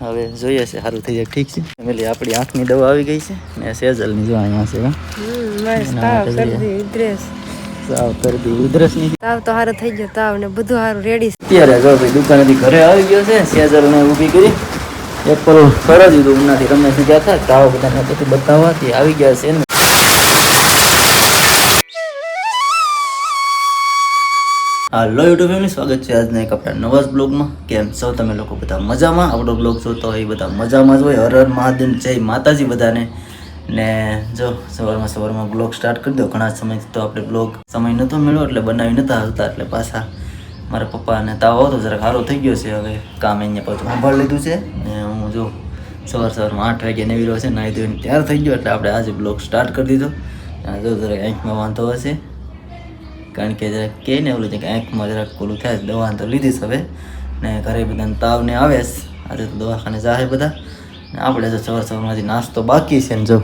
હવે જોઈએ છે સારું થઈ જાય ઠીક છે. ફેમિલી આપણી આંખની દવા આવી ગઈ છે ને સેજલની જો અહીંયા છે ઉધરસ. સાવ શરદી ઉધરસની તાવ તો સારો થઈ ગયો તાવ ને બધું સારું રેડી અત્યારે જો ભાઈ દુકાનેથી ઘરે આવી ગયો છે સેઝલને ઊભી કરી. એપલ ફરજ દીધું ઉનાથી રમેશ ગયા હતા તાવ બધાને બધું બતાવવાથી આવી ગયા છે ને. હાલો યુટ્યુબ ફેમિલી સ્વાગત છે આજના એક આપણા નવા બ્લોગમાં. કેમ છો તમે લોકો બધા મજામાં? આપણો બ્લોગ જોતો હોય બધા મજામાં જ હોય. હર હર મહાદેવ, જય માતાજી બધાને. ને જો, સવારમાં સવારમાં બ્લોગ સ્ટાર્ટ કરી દો. ઘણા સમયથી તો આપણે બ્લોગ સમય નહોતો મળ્યો, એટલે બનાવી નહોતા આવતા, એટલે પાછા મારા પપ્પાને તાવ આવતો જરાક સારો થઈ ગયો છે. હવે કામ અહીંયા પાછું સાંભળ લીધું છે. ને હું જો સવાર સવારમાં આઠ વાગે નેવી રહ્યો છે, નાહી ધોઈને તૈયાર થઈ ગયો, એટલે આપણે આજે બ્લોગ સ્ટાર્ટ કરી દીધો. જો જરાક આંખમાં વાંધો હશે. કારણ કે જરાક કહે ને ઓલું છે કે આંખમાં જરાક ઓલું થાય, દવા તો લીધી છે હવે. ને ઘરે બધાને તાવ ને આવે આજે તો દવાખાને જાહે બધા. ને આપણે જો સવાર સવારમાંથી નાસ્તો બાકી છે ને જો.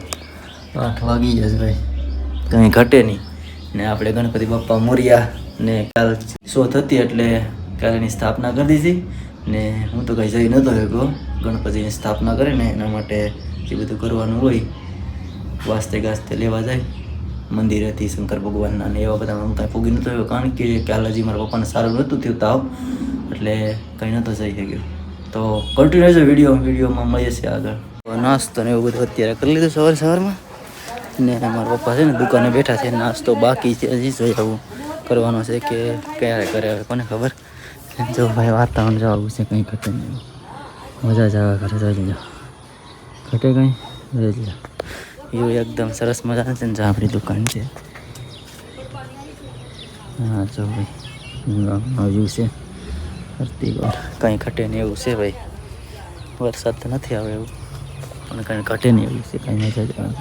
આઠ વાગી જશે ભાઈ. કંઈ ઘટે નહીં. ને આપણે ગણપતિ બાપ્પા મોર્યા ને કાલ શો થતી એટલે કાલ એની સ્થાપના કરી દીધી. ને હું તો કંઈ જઈ નહોતો શકો ગણપતિની સ્થાપના કરે ને એના માટે જે બધું કરવાનું હોય, વાસ્તે ગાસ્તે લેવા જાય. મંદિરેથી શંકર ભગવાનના અને એવા બધા હું કાંઈ પૂગી નહોતો આવ્યો કારણ કે કાલ હજી મારા પપ્પાને સારું નહોતું થયું તાવ, એટલે કંઈ નહોતો જઈ શક્યો તો કન્ટિન્યુ છે વીડિયો, વિડીયોમાં મળીએ છીએ આગળ. નાસ્તો ને એવું બધું અત્યારે કરી લીધું સવારે સવારમાં. ને મારા પપ્પા છે ને દુકાને બેઠા છે, નાસ્તો બાકી છે, હજી જોઈ આવું કરવાનો છે કે ક્યારે કરે, હવે કોને ખબર? જો ભાઈ વાતાવરણ જો આવું છે, કંઈ ઘટે નહીં. મજા જ આવે ઘરે, જોઈ લેજો. ઘટે કંઈ? જોઈ લેજો. એવું એકદમ સરસ મજાનો છે ને જ્યાં આપણી દુકાન છે. હા, જો ભાઈ વ્યૂ છે. કંઈ ઘટે નહીં એવું છે ભાઈ. વરસાદ તો નથી આવે એવું. પણ કંઈ ઘટે નહીં એવું છે, કંઈ મજા આવે.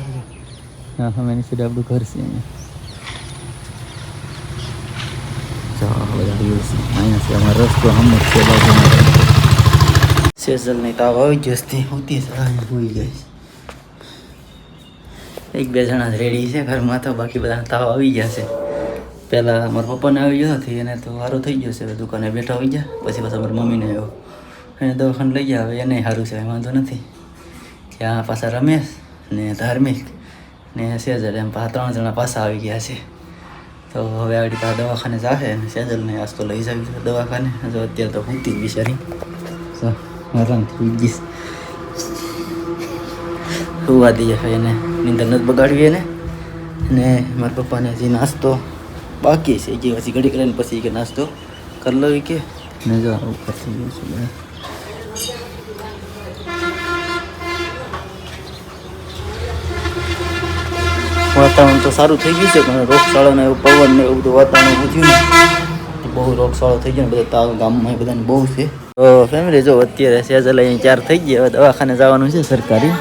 હા હમેની સીધે આપણું ઘર છે અહીંયા. વ્યૂ રસ્તો હમ જ સેઝલની તાવ આવી ગયો હોતી હોઈ જાય એક બે જણા જ રેડી છે, ઘરમાં તો બાકી બધા તાવ આવી ગયા છે. પહેલાં મારા પપ્પાને આવી ગયો નથી એને તો સારું થઈ ગયો છે દુકાને બેઠા હોઈ ગયા, પછી પાછા મારા મમ્મીને આવ્યો. એને દવાખાને લઈ ગયા, હવે એને સારું છે વાંધો નથી. ત્યાં પાછા રમેશ ને ધાર્મિક ને સેજલ, એમ પાછા ત્રણ જણા પાછા આવી ગયા છે. તો હવે આવી રીતે દવાખાને જાશે અને સેજલને આજ તો લઈ જાવી દવાખાને જો અત્યારે તો જ બિચારી તો થઈ ગઈશ સુવા દઈએ એને નીંદર નથી બગાડવી એને ને મારા પપ્પાને હજી નાસ્તો બાકી છે. કે પછી ઘડી કરીને પછી કે નાસ્તો કરી લઉં કે. ને જો આવું કરી ગયું છે બધા. વાતાવરણ તો સારું થઈ ગયું છે પણ રોગશાળો ને એવું પવન ને એવું બધું વાતાવરણ ઊંધ્યું ને બહુ રોગશાળો થઈ ગયો ને બધા તાવ ગામમાં બધાને બહુ છે. તો ફેમિલી જો અત્યારે સેજલ અહીંયા ચાર થઈ ગયા હવે દવાખાને જવાનું છે સરકારી.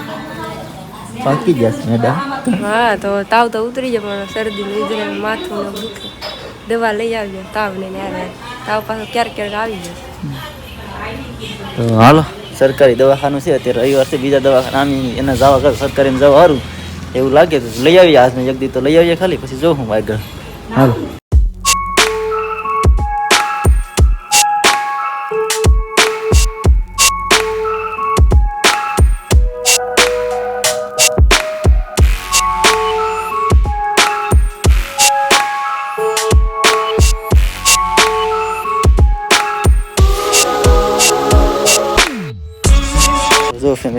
પાકી છે મેડમ. હા તો તાવ તો ઉતરી જાય પણ શરદી ને માથું ને દુખે દવા લઈ આવજો તાવ ને ત્યારે તાવ પાછો ક્યારેક ક્યારેક આવી જશે તો હાલો સરકારી દવાખાનું છે અત્યારે રવિવાર છે બીજા દવાખાના એના જવા કર સરકારી જવા સારું એવું લાગે તો લઈ આવીએ આજને એક દી તો લઈ આવીએ ખાલી પછી જોઉં હું આગળ. હાલો.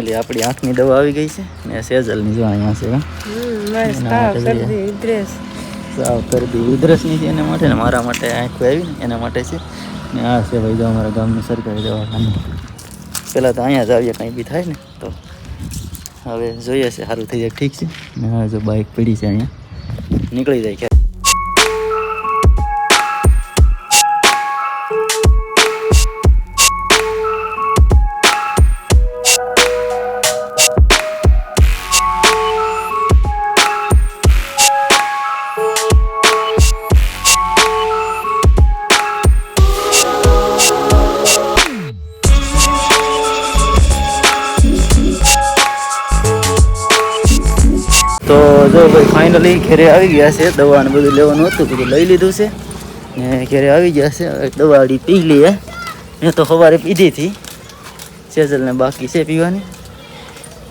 ફેમિલી આપણી આંખની દવા આવી ગઈ છે ને સેજલની જો અહીંયા છે સાવ કરદી ઉધરસની છે એના માટે ને મારા માટે આંખો આવી ને એના માટે છે. ને આ છે ભાઈ જો અમારા ગામની સરકારી દવાખાનું. પહેલાં તો અહીંયા જ આવીએ કંઈ બી થાય ને તો હવે જોઈએ છે સારું થઈ જાય ઠીક છે. ને હવે જો બાઇક પડી છે અહીંયા નીકળી જાય તો જો ભાઈ ફાઇનલી ઘેરે આવી ગયા છે. દવા ને બધું લેવાનું હતું, બધું લઈ લીધું છે. ને ઘરે આવી ગયા છે. દવા વાળી પી લઈએ. મેં તો સવારે પીધી હતી. સેજલને બાકી છે પીવાની.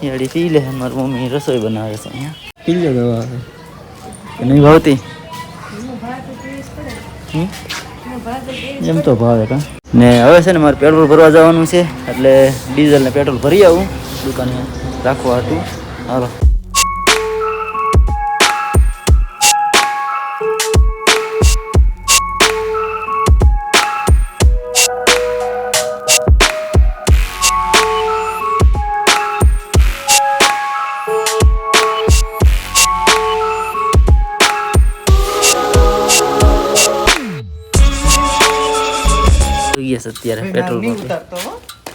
યાડી પી લે. મારી મમ્મી રસોઈ બનાવે છે અહીંયા. પી લે દવા નહીં ભાવતી? એમ તો ભાવે કા? ને હવે છે ને મારે પેટ્રોલ ભરવા જવાનું છે. એટલે ડીઝલ ને પેટ્રોલ ભરી આવું. દુકાને રાખવા હતું. હાલો. છે અત્યારે પેટ્રોલ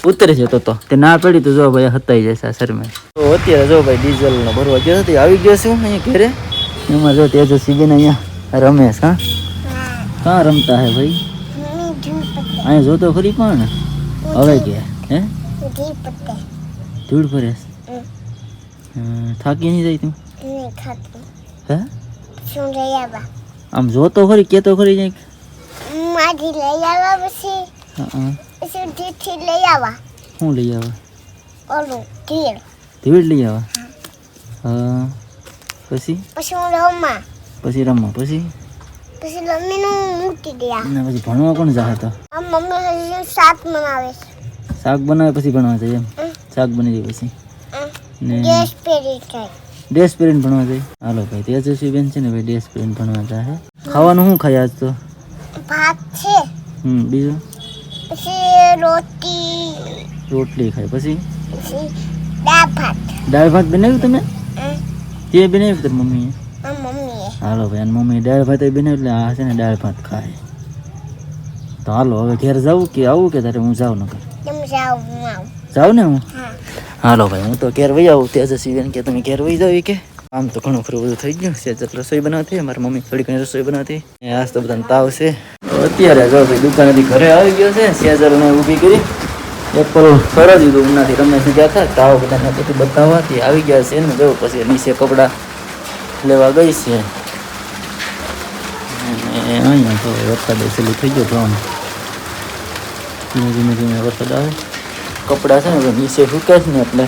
ઉતરે જતો તો. તે ના પડી તો જો ભાઈ હતાઈ જાય છે આ શરમે. તો અત્યારે જો ભાઈ ડીઝલ નો ભરવા ગયો હતો આવી ગયો છું અહીંયા ઘરે? એમાં જો તેજસ્વી બેન અહીંયા રમેશ હા? કાં રમતા હે ભાઈ? અહીંયા જોતો ખરી કોણ? હવે કે હે? ધૂળ ભરે છે? હમ, થાકી નહીં જાય તું? હે? આમ જોતો ખરી કેતો ખરી જાય મારી લઈ આવ્યા પછી. હા. હા લઈ શું લઈ આવે? ઓલું તીડ લઈ આવે? હા. પછી? પછી હું રમવા. પછી રમવા. પછી? પછી મમ્મીનું મૂકી ગયા ને પછી ભણવા કોણ જાહે તો? મમ્મી શાક બનાવે શાક બનાવે પછી ભણવા જાય એમ? શાક બની જાય પછી? ને? ગેસ પેરી થાય ડેસ પહેરીને ભણવા જાય? હાલો ભાઈ તેજસ્વી બેન છે ને ભાઈ ડેસ પહેરીને ભણવા જાય ખાવાનું શું ખાય આજ તો? ભાત છે. હમ બીજું? પછી રોટી. રોટલી ખાઈ પછી? દાળ ભાત. દાળ ભાત બનાવ્યું તમે? તે બનાવ્યું તારી મમ્મીએ? હાલો ભાઈ મમ્મી દાળ ભાત બનાવ્યું એટલે આ છે ને દાળ ભાત ખાય. તો હાલો હવે ઘેર જવું કે આવું કે તારે હું જાઉં નકર? જાઉં ને હું? હાલો ભાઈ હું તો ઘેર વહી આવું. ત્યાં બેન કે તમે ઘેર વહી જાવ કે? આમ તો ઘણું ખરું બધું થઈ ગયું. છે રસોઈ બનાવતી મારી મમ્મી થોડી ઘણી રસોઈ બનાવતી. આજ તો બધાને તાવ છે. અત્યારે જો ભાઈ દુકાનેથી ઘરે આવી ગયો છે સેજલને ઊભી કરી. એપલ ફરજ દીધું ઉનાથી. રમેશ ગયા હતા તાવ બધાને બધું બતાવવાથી આવી ગયા છે ને. જો, પછી નીચે કપડાં લેવા ગઈ છે. અહીંયા તો વરસાદ ચાલુ થઈ ગયો જોવાનું ધીમે ધીમે ધીમે વરસાદ આવે. કપડાં છે ને નીચે સૂકે છે ને એટલે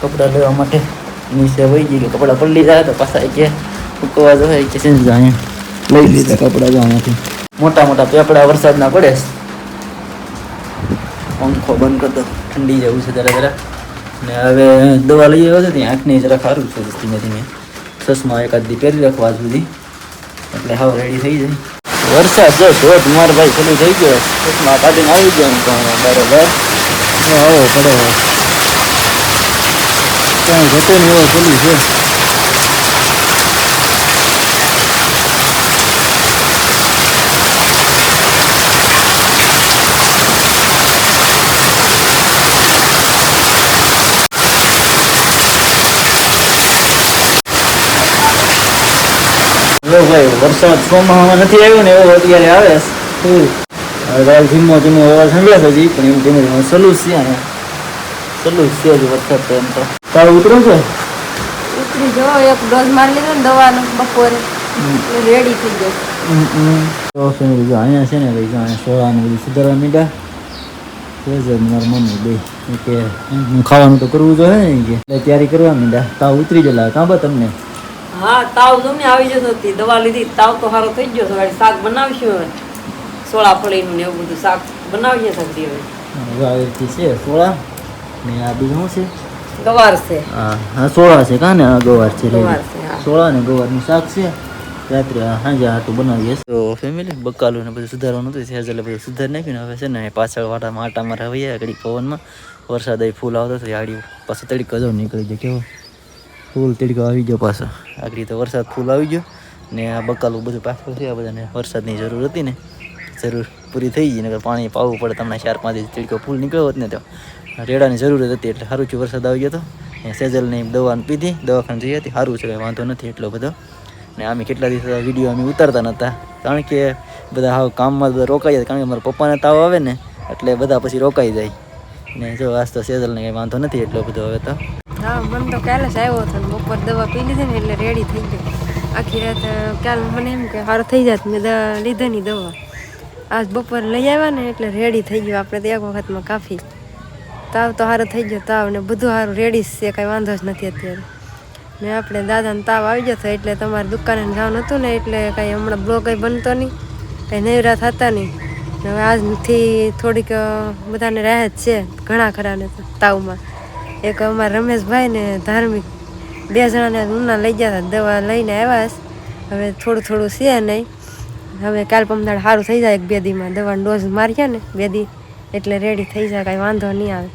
કપડાં લેવા માટે નીચે વહી ગઈ કે કપડાં પલળી જાય તો પાછા કે સુકવા જાય કે છે લઈ લીધા કપડાં જો અહીંયાથી મોટા મોટા પેપડા વરસાદના પડે. પંખો બંધ કરતો ઠંડી જવું છે જરા જરા. ને હવે દવા લઈ આવ્યો છે ત્યાં. આંખની જરા સારું છે ધીમે ધીમે. ચશ્મા એકાદ દી પહેરી રાખવા આજ સુધી. એટલે હાવ રેડી થઈ જાય. વરસાદ જો ધોધમાર ભાઈ ચાલુ થઈ ગયો. ચશ્મા કાઢીને આવી ગયો બરોબર. આવો પડે. ક્યાંય જતો નહીં એવો ચાલુ છે. જો ભાઈ વરસાદ ચોમાસામાં નથી આવ્યો ને એવો અત્યારે આવે હવે કાલ ધીમો ધીમો અવાજ સંભળાશે હજી પણ એમ ધીમે ધીમે સલું છે ને સલું છે હજી વરસાદ તો એમ તો. તારે ઉતરું છે? ઉતરી જો એક ડોઝ મારી લીધો ને દવાનો બપોરે. રેડી થઈ ગયો. તો ફેમિલી જો અહીંયા છે ને ભાઈ જો અહીંયા સોળા ને બધું સુધારવા મીડા. છે જ મારા મમ્મી બે. કે હું ખાવાનું તો કરવું જોઈએ ને કે. તૈયારી કરવા મીડા. તાવ ઉતરી ગયેલા કાં બા તમને? હા તાવ ગમે આવી જતો હતી દવા લીધી તાવ તો સારો થઈ ગયો છે. શાક બનાવીશું હવે. સોળા ફળીનું ને એવું બધું શાક બનાવીએ શકીએ હવે. હવે છે સોળા. ને આ બીજું શું છે? ગવાર છે. હા હા સોળા છે કાં ગવાર છે ગવાર છે હા. સોળા ને ગવારનું શાક છે. રાત્રે આ સાંજે આટું બનાવીએ તો ફેમિલી બકાલું ને બધું સુધારવાનું હતું બધું સુધારી નાખ્યું ને હવે છે ને પાછળ વાટામાં આટામાં રહીએ ઘડી પવનમાં. વરસાદ ફૂલ આવતો હતો આડી પાછો તડકો જો નીકળી ગયો કેવો? ફૂલ તીડકો આવી ગયો પાછો. આગળ તો વરસાદ ફૂલ આવી ગયો ને આ બકાલું બધું પાછળ છે, આ બધાને વરસાદની જરૂર હતી ને. જરૂર પૂરી થઈ ગઈ, નકર પાણી પાવું પડે, તમને ચાર પાંચ તીડકો ફૂલ નીકળ્યો હોત ને તો. રેડાની જરૂર હતી, એટલે સારું છે વરસાદ આવી ગયો હતો. સેજલની દવાને પીધી, દવાખાને જઈ હતી, સારું છે, કંઈ વાંધો નથી એટલો બધો. ને અમે કેટલા દિવસ વીડિયો અમે ઉતારતા નહોતા, કારણ કે બધા હાવ કામમાં બધા રોકાઈ જાય, કારણ કે મારા પપ્પાને તાવ આવે ને, એટલે બધા પછી રોકાઈ જાય. ને જો આજ તો સેજલને કંઈ વાંધો નથી એટલો બધો હવે તો. હા, મન તો કાલે જ આવ્યો હતો ને, બપોર દવા પી લીધી ને એટલે રેડી થઈ ગયો. આખી રાત કાલ મને એમ કે સારું થઈ જાત, મેં દવા લીધાની દવા. આજ બપોર લઈ આવ્યા ને એટલે રેડી થઈ ગયો. આપણે તો એક વખતમાં કાફી. તાવ તો સારો થઈ ગયો, તાવ ને બધું સારું રેડી છે, કાંઈ વાંધો જ નથી અત્યારે. ને આપણે દાદાને તાવ આવી જતો એટલે તમારે દુકાને જવાનું હતું ને, એટલે કાંઈ હમણાં બ્લોગ કંઈ બનતો નહીં. કાંઈ નૈરા થતા નહીં. હવે આજથી થોડીક બધાને બધાને રાહત છે, ઘણા ખરાને તાવમાં. એક અમારા રમેશભાઈ ને ધાર્મિક. બે જણાને ઉના લઈ ગયા હતા, દવા લઈને આવ્યા હવે થોડું થોડું છે નહીં. હવે કાલ પમદાડ સારું થઈ જાય એક બે દીમાં. દવાનો ડોઝ માર્યા ને બે દી, એટલે રેડી થઈ જાય, કાંઈ વાંધો નહીં આવે.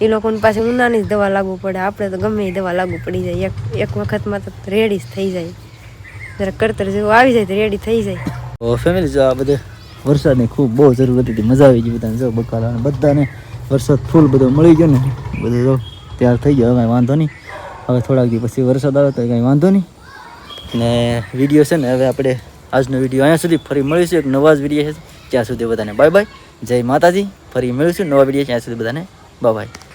એ લોકોને પાસે ઉનાની જ દવા લાગવું પડે. આપણે તો ગમે એ દવા લાગુ પડી જાય. એક એક વખતમાં તો રેડી જ થઈ જાય. જરા કરતર જેવું આવી જાય તો રેડી થઈ જાય. ફેમિલી જો આ બધે વરસાદની ખૂબ બહુ જરૂર હતી મજા આવી ગઈ બધાને. જો બકાલાને બધાને વરસાદ ફૂલ બધો મળી ગયો ને. બધું જો તૈયાર થઈ ગયો કંઈ વાંધો નહીં. હવે થોડાક દિવસ પછી વરસાદ આવે તો કાંઈ વાંધો નહીં. ને વીડિયો છે ને, હવે આપણે આજનો વીડિયો અહીંયા સુધી ફરી મળીશું, એક નવા જ વીડિયો છે. ત્યાં સુધી બધાને બાય બાય જય માતાજી, ફરી મળીશું નવા વીડિયો ત્યાં સુધી બધાને બાય બાય